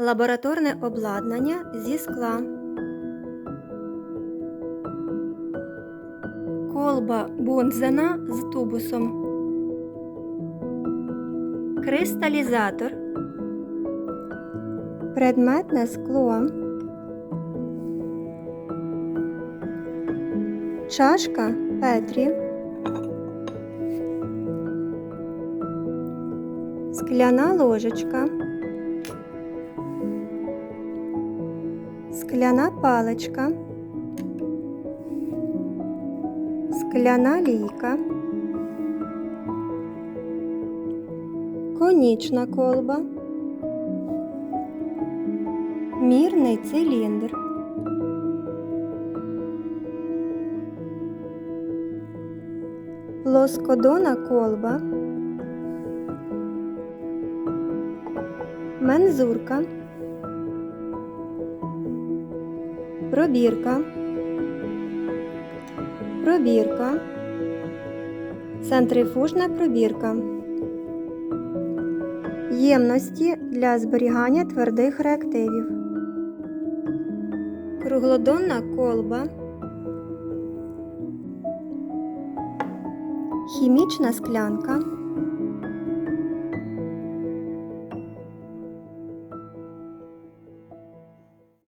Лабораторне обладнання зі скла. Колба бунзена з тубусом. Кристалізатор. Предметне скло. Чашка Петрі. Скляна ложечка. Скляна паличка. Скляна лійка. Конічна колба. Мірний циліндр. Плоскодона колба. Мензурка. Пробірка. Пробірка. Центрифужна пробірка. Ємності для зберігання твердих реактивів. Круглодонна колба. Хімічна склянка.